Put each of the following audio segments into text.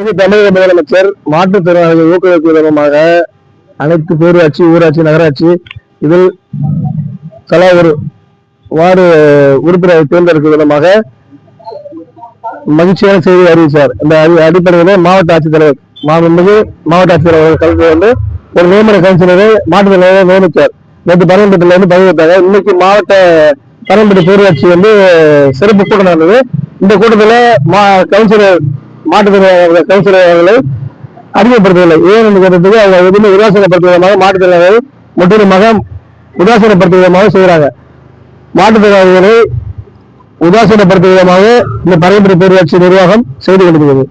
இது தமிழக முதலமைச்சர் மாற்றுத்திறனாளிகள் ஊக்குவிக்கும் விதமாக அனைத்து பேரூராட்சி ஊராட்சி நகராட்சி இதில் தலா ஒரு வார்டு உறுப்பினரை தேர்ந்தெடுக்கும் விதமாக மகிழ்ச்சியான செய்தி அறிவித்தார். இந்த அடிப்படையில் மாவட்ட ஆட்சித்தலைவர் மாண்புமிகு மாவட்ட ஆட்சித்தலைவர் கலந்து கொண்டு ஒரு நியமன கவுன்சிலரை மாற்றுத்திறனாளியை நியமித்தார். நேற்று பரமக்குடியில் வந்து பதிவு வைத்தாங்க இன்னைக்கு மாவட்ட பரமக்குடி பேரூராட்சி வந்து சிறப்பு கூட்டம் நடந்தது இந்த கூட்டத்தில் மா கவுன்சிலர் மாற்றுத்திறனாளி கவுன்சிலர் அவர்களை அறிமுகப்படுத்தவில்லை ஏன் என்று கேட்டதுக்கு அவங்க எதுவுமே உதாசீனப்படுத்தும் விதமாக மாற்றுத்திறனாளிகள் முற்றிலுமாக உதாசீனப்படுத்தும் விதமாக செய்கிறாங்க. மாற்றுத்திறனாளிகளை உதாசீனப்படுத்தும் விதமாக இந்த பரம்பரை பேரூராட்சி நிர்வாகம் செய்து கொண்டிருக்கிறது.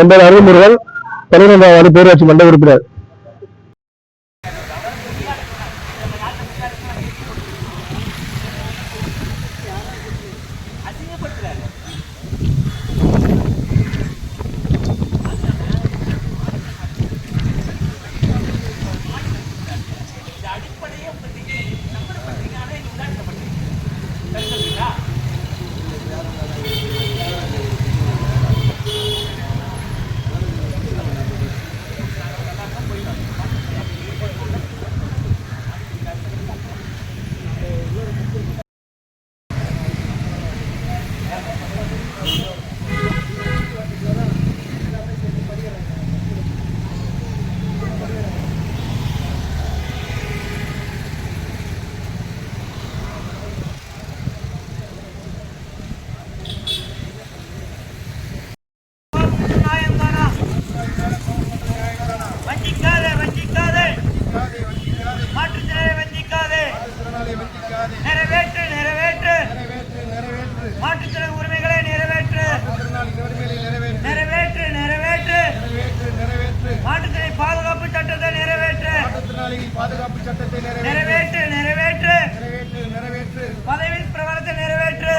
என் பேர் அருள்முருகன் பன்னிரெண்டாம் பேரூராட்சி மன்ற உறுப்பினர் நியாயம்தானா? வஞ்சிக்காதே வஞ்சிக்காதே மாற்றுத்திறனை வஞ்சிக்காதே நிறைவேற்று நிறைவேற்று மாற்றுத்திறன் உரிமைகளை நிறைவேற்று நிறைவேற்று நிறைவேற்று மாற்றுத்திறன் பாதுகாப்பு சட்டத்தை நிறைவேற்று பாதுகாப்பு சட்டத்தை நிறைவேற்று நிறைவேற்று நிறைவேற்று நிறைவேற்று பதவி பிரமாணத்தை நிறைவேற்று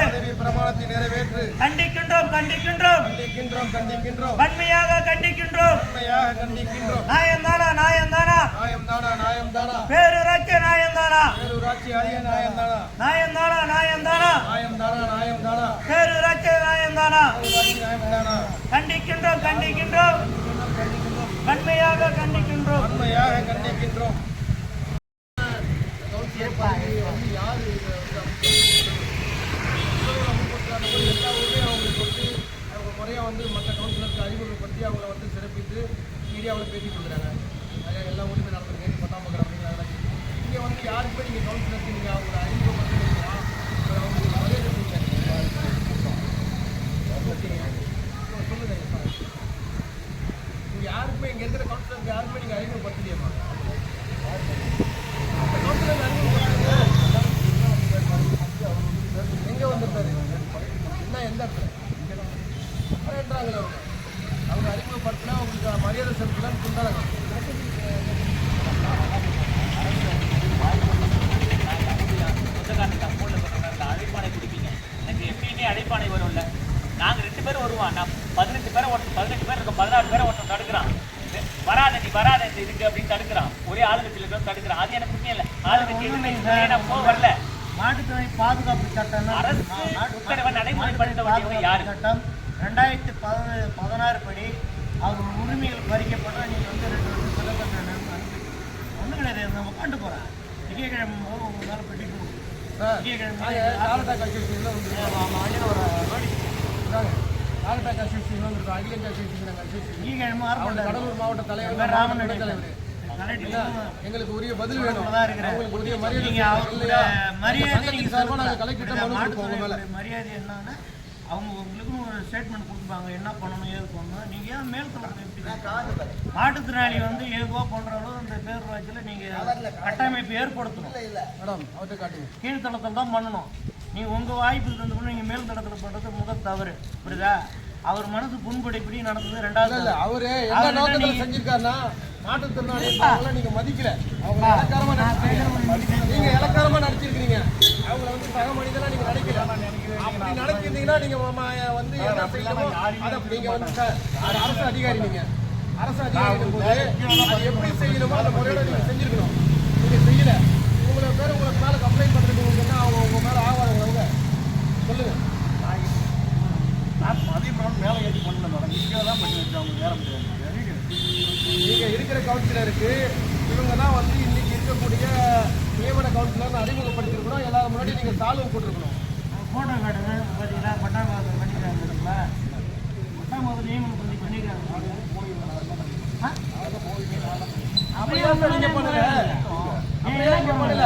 பதவி பிரமாணத்தை நிறைவேற்று. கண்டிக்கின்றோம் கண்டிக்கின்றோம். கண்டிக்கின்றோம் கண்டிக்கின்றோம். வன்மையாக கண்டிக்கின்றோம். உண்மையாக கண்டிக்கின்றோம். நாயம்தானா நாயம்தானா நாயம்தானா நாயம்தானா பேரூராட்சி நாயம்தானா பேரூராட்சி அரிய நாயம்தானா நாயம்தானா நாயம்தானா நாயம்தானா நாயம்தானா பேரூராட்சி நாயம்தானா பேரூராட்சி நாயம்தானா கண்டிக்கின்றோம் கண்டிக்கின்றோம். வன்மையாக கண்டிக்கின்றோம். உண்மையாக கண்டிக்கின்றோம். எல்லா ஊர்லேயும் அவங்களுக்கு வந்து அவங்க முறையாக வந்து மற்ற கவுன்சிலருக்கு அறிமுகப்படுத்தி அவங்கள வந்து சிறப்பித்து மீடியாவில் பேட்டி கொடுக்குறாங்க அது எல்லா ஊருமே நடந்திருக்கு. நேற்று பத்தாம் அப்படிங்கிறாங்க இங்கே வந்து யாருக்குமே நீங்கள் கவுன்சிலருக்கு நீங்கள் அவங்களை அறிமுகப்படுத்துறீங்களா அவங்களுக்கு மரியாதை கொடுங்க. சொல்லுங்க இங்கே யாருக்குமே இங்கே இருக்கிற கவுன்சிலருக்கு யாருக்குமே நீங்கள் அறிமுகப்படுத்தலையம்மா கவுன்சிலர் அறிமுகப்படுத்துங்க எங்கே வந்திருந்தாரு என்ன எந்த இடத்துல என்றாங்களே அவங்க அவங்க அறிமுகப்படுத்தினா அவங்களுக்கு மரியாதை செலுத்தலாம்னு சொன்னாங்க சொந்தக்காரனுக்கு ஃபோனில் சொன்னாங்க அந்த அழைப்பானை குடிப்பீங்க எனக்கு எப்பயுமே அழைப்பானை வரும்ல நாங்கள் ரெண்டு பேரும் வருவோம் நான் பதினெட்டு பேரை ஒருத்தன் பதினெட்டு பேர் இருக்கோம் பதினாறு பேரை ஒருத்தன் தடுக்கிறான் வராத இந்த இதுக்கு அப்படின்னு தடுக்கிறான். ஒரே ஆளுங்கட்சியில் இருக்கிற தடுக்கிறான். அது எனக்கு புரியும் இல்லை ஆளுங்கட்சி எதுவுமே போக வரல. மாட்டுத்துறை பாதுகாப்பு சட்டம் அரசு உத்தரவை நடைமுறைப்படுத்த யாரு? சட்டம் ரெண்டாயிரத்தி பதினேழு பதினாறு படி அவங்க உரிமைகள் பறிக்கப்பட்டால் நீங்கள் வந்து ரெண்டு வருஷம் சிறை தண்டனை அனுப்பி ஒன்றும் கிடையாது. நம்ம உட்காந்து போகிறேன் திங்கக்கிழமை போது உங்க மேலே பெட்டி கொடுக்கும் திங்கக்கிழமை டால்டாக் அசோசியேஷனில் வந்துருக்கோம் டால்டாக் அசோசியேஷன் வந்துருக்கோம் அகிலேந்திர அசோசியேஷன் அசோசியேஷன் அவங்க ஆரம்பிட்டாங்க கடலூர் மாவட்ட தலைவர் ராமன் தலைவர் எங்களுக்கு உரிய பதில் வேணும். அவங்களுக்கு உரிய மரியாதை மரியாதை நீங்க சார்பாக நாங்கள். கலெக்டர் மரியாதை என்னன்னா அவங்க உங்களுக்கு ஒரு ஸ்டேட்மெண்ட் கொடுப்பாங்க என்ன பண்ணணும் ஏது பண்ணணும் நீங்க ஏன் மேல் எப்படி மாற்றுத்திறனாளி வந்து ஏதுவா பண்றாலோ அந்த பேரூராட்சியில் நீங்க கட்டமைப்பு ஏற்படுத்தணும் மேடம் அவர்கிட்ட காட்டுங்க கீழ்த்தளத்தில் தான் பண்ணணும் நீங்க உங்க வாய்ப்பு தந்து நீங்க மேல் தளத்தில் பண்றது முதல் தவறு. புரியுதா? அவர் மனசு புண்படிப்படி நடந்தது இல்ல ரெண்டாவது இல்ல. அவரு என்ன நோக்கத்துல செஞ்சிருக்காருன்னா மாற்றுத்திறனாளி அவங்கள நீங்க மதிக்கல. அவங்க இலக்காரமா நடிச்சிருக்கீங்க. நீங்க இலக்காரமா நடிச்சிருக்கீங்க. அவங்கள வந்து சக மனிதனா நீங்க நினைக்கல அப்படி நினைச்சிருந்தீங்கன்னா நீங்க ம- வந்து என்ன செய்யணுமோ அதை நீங்க வந்து அரசு அதிகாரி நீங்க. அரசு அதிகாரி போது அது எப்படி செய்யணுமோ அந்த முறையோட நீங்க செஞ்சிருக்கணும். நீங்க செய்யல. உங்களை பேர் உங்களுக்கு மேல கம்ப்ளைண்ட் என்ன அவங்க உங்க மேல ஆவாதவங்க முன்னாடி நீங்க சால்வை போட்டுருக்கணும் ஃபோட்டோ காட்டுங்க பார்த்தீங்களா பட்டாபாதம் பண்ணிக்கிறாங்க பார்த்தீங்களா பட்டாபாதம் நியமனம் பண்ணி பண்ணிக்கிறாங்க? அப்படியே அப்படியே நீங்க பண்ணல? அப்படியே பண்ணல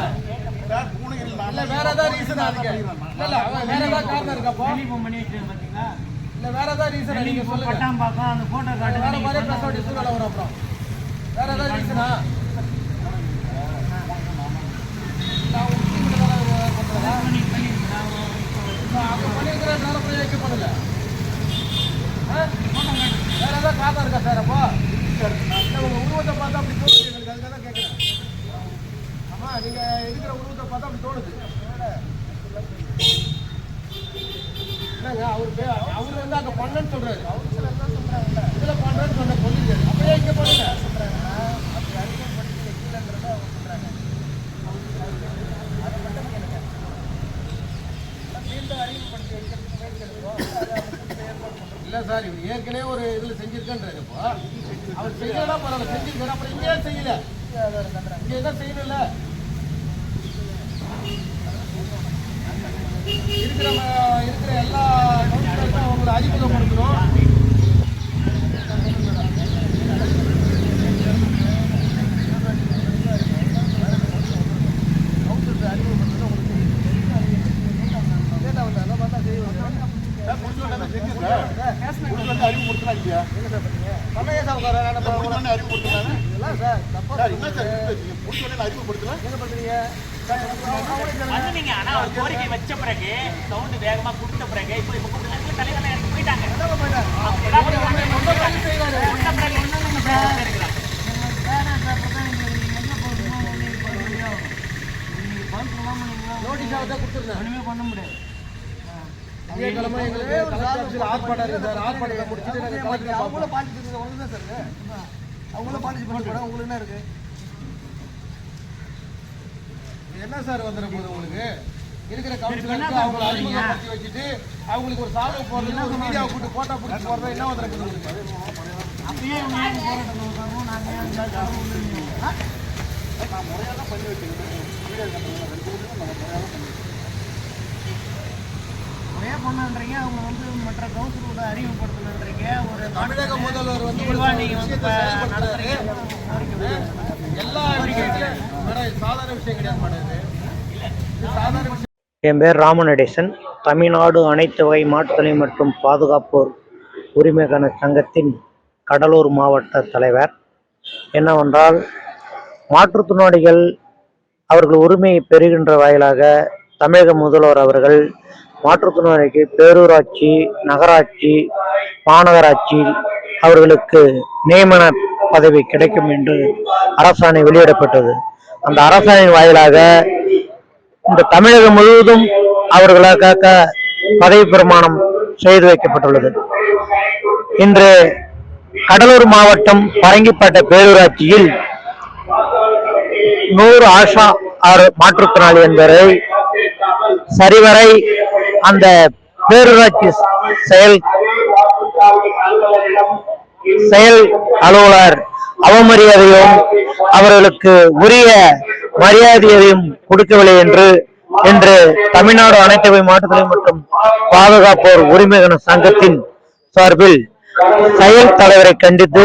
இல்ல வேற ஏதாவது ரீசன் அதுக்கு இல்ல வேற ஏதாவது காரணம் இருக்கப்போ டெலிஃபோன் பண்ணி வச்சு பார்த்தீங்களா இல்ல வேற ஏதாவது ரீசன் நீங்க சொல்லுங்க. பட்டாம் பார்க்கலாம் அந்த ஃபோட்டோ வேற காட்டுங்க மாதிரி பேச வேண்டிய சூழ்நிலை வரும் அப்புறம். வேற ஏதாவது ரீசனா பண்ணி பண்ணிருக்கலாம் அங்க பண்ணிருக்கிற நேரம் போய் வைக்க பண்ணல ஆ? வேற ஏதாவது காரணம் இருக்கா சார் அப்போ இல்ல உங்க உருவத்தை பார்த்தா அப்படி தோணுது எங்களுக்கு அதுக்காக தான் கேட்குறேன் ஆமா நீங்க இருக்கிற உருவத்தை பார்த்தா அப்படி தோணுது என்னங்க அவர் பே அவர் வந்து அங்க பண்ணன்னு சொல்றாரு இதுல பண்றேன்னு சொன்ன சொல்லிருக்காரு அப்படியே இங்க பண்ணுங்க இல்ல சார் இவர் ஏற்கனவே ஒரு இதில் செஞ்சிருக்கன்றாரு இப்போ அவர் செய்யலாம் பரவாயில்ல செஞ்சிருக்காரு அப்புறம் இங்கே செய்யல. இங்கே என்ன செய்யணும்ல? இருக்கிற ம- இருக்கிற எல்லா கவுன்சிலருக்கும் அவங்களை அறிமுகப்படுத்தணும் வந்து நீங்க பார்த்தா ஒரு கோரிக்கை வச்ச பிறகு சவுண்டு வேகமா கொடுத்த பிறகு இப்போ இப்போ கொடுத்த இறங்கி போயிட்டாங்க. என்ன நோட்டீஸ் ஆகுதா கொடுத்துருந்தேன் ஒண்ணுமே பண்ண முடியாது. திங்கட்கிழமை எங்களுக்கு கலெக்டர் ஆஃபீஸில் ஆர்ப்பாட்டம் இருக்கு சார். ஆர்ப்பாட்டத்தை முடிச்சுட்டு நாங்கள் கலெக்டர் அவங்களும் பாலிச்சு ஒன்று தான் சார் அவங்களும் பாலிச்சு பண்ண போட உங்களுக்கு என்ன இருக்கு? என்ன சார் வந்துட போகுது உங்களுக்கு? இருக்கிற கவுன்சிலருக்கு அவங்களை அறிமுகப்படுத்தி வச்சுட்டு அவங்களுக்கு ஒரு சாதனை போடுறது கூட்டு போட்டோ பிடிச்சி போடுறது என்ன வந்துட போகுது உங்களுக்கு? அப்பயே இவங்க ஏன் போராட்டம் நடத்தாமோ நாங்கள் ஏன் இந்த கடவுள் ஆ? ஒரே பண்ணன்றீங்க அவங்க வந்து மற்ற கவுன்சிலோட அறிமுகப்படுத்தணுன்றீங்க ஒரு தமிழக முதல்வர் வந்து. நடத்துறீங்க. எல்லா சாதாரண விஷயம் கிடையாது சாதாரண என் பேர் ராமநடேசன். தமிழ்நாடு அனைத்து வகை மாற்றுத்திறனை மற்றும் பாதுகாப்போர் உரிமைக்கான சங்கத்தின் கடலூர் மாவட்ட தலைவர். என்னவென்றால் மாற்றுத்திறனாளிகள் அவர்கள் உரிமையை பெறுகின்ற வாயிலாக தமிழக முதல்வர் அவர்கள் மாற்றுத்திறனாளிக்கு பேரூராட்சி நகராட்சி மாநகராட்சி அவர்களுக்கு நியமன பதவி கிடைக்கும் என்று அரசாணை வெளியிடப்பட்டது. அந்த அரசாணையின் வாயிலாக இந்த தமிழகம் முழுவதும் அவர்களுக்காக பதவி பிரமாணம் செய்து வைக்கப்பட்டுள்ளது. இன்று கடலூர் மாவட்டம் பரங்கிப்பட்ட பேரூராட்சியில் நூறு ஆஷா ஆறு மாற்றுத்திறனாளி என்பவரை சரிவரை அந்த பேரூராட்சி செயல் செயல் அலுவலர் அவமரியாதையும் அவர்களுக்கு உரிய மரியாதையையும் கொடுக்கவில்லை என்று இன்று தமிழ்நாடு அனைத்து மாற்றுத்துறை மற்றும் பாதுகாப்போர் உரிமைகள் சங்கத்தின் சார்பில் செயல் தலைவரை கண்டித்து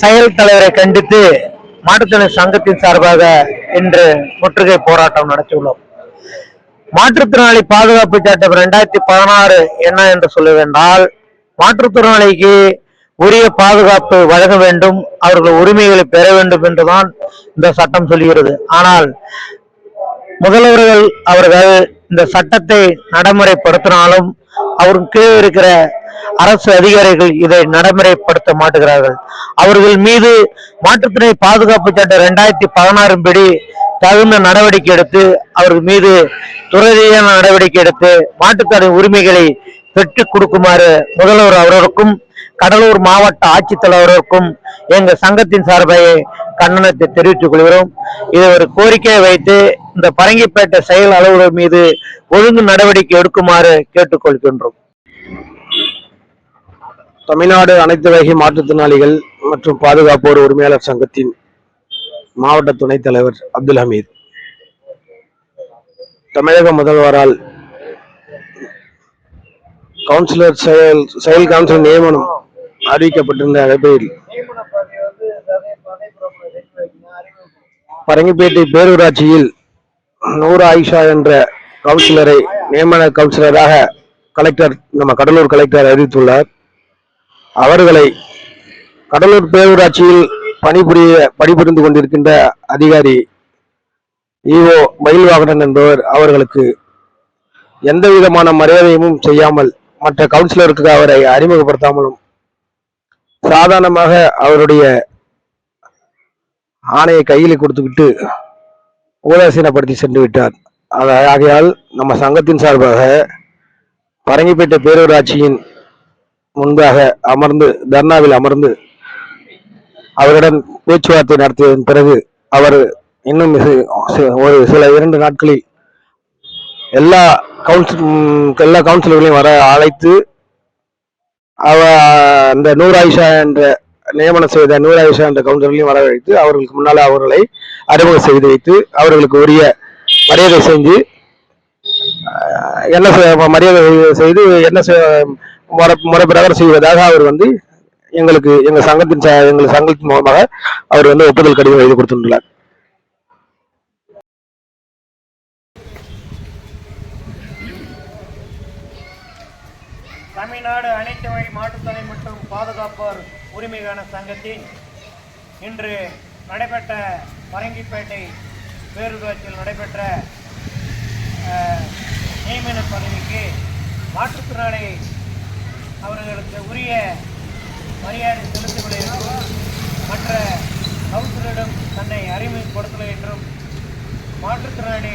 செயல் தலைவரை கண்டித்து மாற்றுத்திறனை சங்கத்தின் சார்பாக இன்று முற்றுகை போராட்டம் நடத்தியுள்ளோம். மாற்றுத்திறனாளி பாதுகாப்பு சட்டம் இரண்டாயிரத்தி பதினாறு என்ன என்று சொல்லுவென்றால் மாற்றுத்திறனாளிக்கு உரிய பாதுகாப்பு வழங்க வேண்டும் அவர்கள் உரிமைகளை பெற வேண்டும் என்றுதான் இந்த சட்டம் சொல்கிறது. ஆனால் முதல்வர்கள் அவர்கள் இந்த சட்டத்தை நடைமுறைப்படுத்தினாலும் அவருக்கு கீழே இருக்கிற அரசு அதிகாரிகள் இதை நடைமுறைப்படுத்த மாட்டுகிறார்கள். அவர்கள் மீது மாற்றுத்திறனை பாதுகாப்பு சட்டம் இரண்டாயிரத்தி பதினாறின் படி தகுந்த நடவடிக்கை எடுத்து அவர்கள் மீது துறதியான நடவடிக்கை எடுத்து மாற்றுத்திறனை உரிமைகளை பெற்றுக் கொடுக்குமாறு முதல்வர் அவர்களுக்கும் கடலூர் மாவட்ட ஆட்சித்தலைவருக்கும் எங்கள் சங்கத்தின் சார்பாக கண்டனத்தை தெரிவித்துக் கொள்கிறோம். இதை ஒரு கோரிக்கையை வைத்து இந்த பரங்கிப்பேட்டை செயல் அலுவலர் மீது ஒழுங்கு நடவடிக்கை எடுக்குமாறு கேட்டுக்கொள்கின்றோம். தமிழ்நாடு அனைத்து வகை மாற்றுத்திறனாளிகள் மற்றும் பாதுகாப்போர் உரிமையாளர் சங்கத்தின் மாவட்ட துணைத் தலைவர் அப்துல் ஹமீத். தமிழக முதல்வரால் கவுன்சிலர் செயல் செயல் கவுன்சிலர் நியமனம் அறிவிக்கப்பட்டிருந்த அழைப்பில் பரங்கிப்பேட்டை பேரூராட்சியில் நூறு ஆயிஷா என்ற கவுன்சிலரை நியமன கவுன்சிலராக கலெக்டர் நம்ம கடலூர் கலெக்டர் அறிவித்துள்ளார். அவர்களை கடலூர் பேரூராட்சியில் பணிபுரிய பணிபுரிந்து கொண்டிருக்கின்ற அதிகாரி ஈஓ மயில்வாகனன் என்பவர் அவர்களுக்கு எந்த விதமான மரியாதையும் செய்யாமல் மற்ற கவுன்சிலருக்கு அவரை அறிமுகப்படுத்தாமலும் சாதாரணமாக அவருடைய ஆணையை கையில் கொடுத்துக்கிட்டு உதாசீனப்படுத்தி சென்று விட்டார். ஆகையால் நம்ம சங்கத்தின் சார்பாக பரங்கிப்பேட்டை பேரூராட்சியின் முன்பாக அமர்ந்து தர்ணாவில் அமர்ந்து அவருடன் பேச்சுவார்த்தை நடத்தியதன் பிறகு அவர் இன்னும் ஒரு சில இரண்டு நாட்களில் எல்லா கவுன்சில் எல்லா கவுன்சிலர்களையும் வர அழைத்து அவ அந்த நூறாயிஷா ஆயிஷா என்ற நியமனம் செய்த நூறு ஆயிஷா என்ற கவுண்டர்களையும் வரவழைத்து அவர்களுக்கு முன்னால் அவர்களை அறிமுகம் செய்து வைத்து அவர்களுக்கு உரிய மரியாதை செஞ்சு என்ன மரியாதை செய்து என்ன முறை முறை பிரகாரம் செய்வதாக அவர் வந்து எங்களுக்கு எங்கள் சங்கத்தின் எங்கள் சங்கத்தின் மூலமாக அவர் வந்து ஒப்புதல் கடிதம் எழுதி கொடுத்துள்ளார். தமிழ்நாடு அனைத்து வழி மாற்றுத்தலை மற்றும் பாதுகாப்போர் உரிமைக்கான சங்கத்தின் இன்று நடைபெற்ற பரங்கிப்பேட்டை பேரூராட்சியில் நடைபெற்ற நியமன பதவிக்கு மாற்றுத்திறனாளி அவர்களுக்கு உரிய மரியாதை செலுத்தவில்லை என்றும் மற்ற கவுன்சிலரிடம் தன்னை அறிமுகப்படுத்தலை என்றும் மாற்றுத்திறனாளி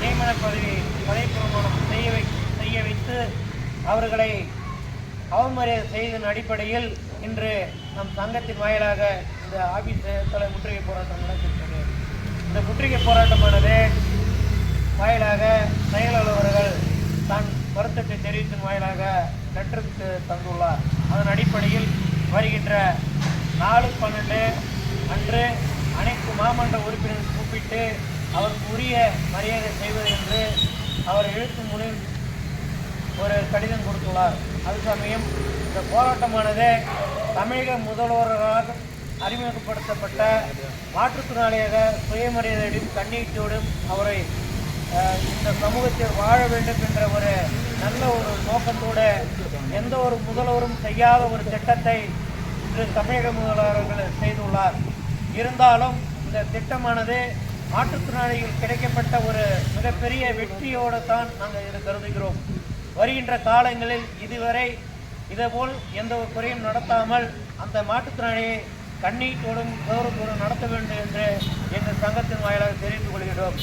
நியமன பதவி பதவிப்பிரமாணம் செய்ய வை செய்ய வைத்து அவர்களை அவமரியாதை செய்ததன் அடிப்படையில் இன்று நம் சங்கத்தின் வாயிலாக இந்த ஆபீஸ் தலை முற்றுகை போராட்டம் நடக்கின்றது இந்த முற்றுகை போராட்டமானது வாயிலாக செயல் அலுவலர்கள் தன் வருத்தத்தை தெரிவித்தின் வாயிலாக லெட்டர் தந்துள்ளார். அதன் அடிப்படையில் வருகின்ற நாலு பன்னெண்டு அன்று அனைத்து மாமன்ற உறுப்பினர்கள் கூப்பிட்டு அவருக்கு உரிய மரியாதை செய்வது என்று அவர் எழுத்து மூலம் ஒரு கடிதம் கொடுத்துள்ளார். அது சமயம் இந்த போராட்டமானது தமிழக முதல்வராக அறிமுகப்படுத்தப்பட்ட மாற்றுத்திறனாளியாக சுயமரியாதையோடும் கண்ணீட்டோடும் அவரை இந்த சமூகத்தில் வாழ வேண்டும் என்ற ஒரு நல்ல ஒரு நோக்கத்தோடு எந்த ஒரு முதல்வரும் செய்யாத ஒரு திட்டத்தை இன்று தமிழக முதல்வர்கள் செய்துள்ளார். இருந்தாலும் இந்த திட்டமானது மாற்றுத்திறனாளிகள் கிடைக்கப்பட்ட ஒரு மிகப்பெரிய வெற்றியோடு தான் நாங்கள் இதை கருதுகிறோம். வருகின்ற காலங்களில் இதுவரை இதேபோல் எந்த ஒரு குறையும் நடத்தாமல் அந்த மாற்றுத்திறனாளியை கண்ணீட்டோடும் கௌரவத்தோடும் நடத்த வேண்டும் என்று எங்கள் சங்கத்தின் வாயிலாக தெரிவித்துக் கொள்கிறோம்.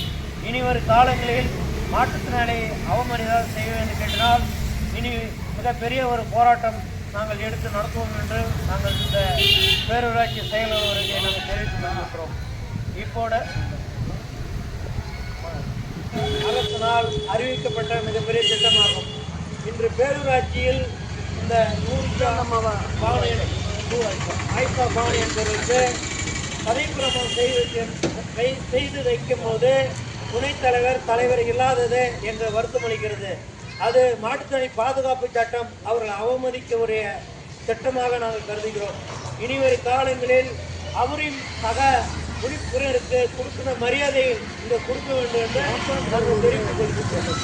இனி வரும் காலங்களில் மாற்றுத்திறனாளியை அவமரியாதை செய்ய வேண்டும் கேட்டால் இனி மிகப்பெரிய ஒரு போராட்டம் நாங்கள் எடுத்து நடத்துவோம் என்று நாங்கள் இந்த பேரூராட்சி செயலாளருக்கு நாங்கள் தெரிவித்துக் கொண்டிருக்கிறோம் இப்போட அரசினால் அறிவிக்கப்பட்ட மிகப்பெரிய திட்டமாகும். இன்று பேரூராட்சியில் இந்த நூறு பவனி ஆயிஷா பவனி என்பதற்கு பதவிப்பிரமம் செய்து செய்து வைக்கும் போது துணைத் தலைவர் தலைவர் இல்லாதது என்று வருத்தமளிக்கிறது. அது மாட்டுத்தணி பாதுகாப்பு சட்டம் அவர்கள் அவமதிக்க உரிய திட்டமாக நாங்கள் கருதுகிறோம். இனிவரும் காலங்களில் அவரின் சக உறுப்பினருக்கு கொடுக்கிற மரியாதையை இங்கே கொடுக்க வேண்டும் என்று நாங்கள் தெரிவித்துக் கொள்கிறோம்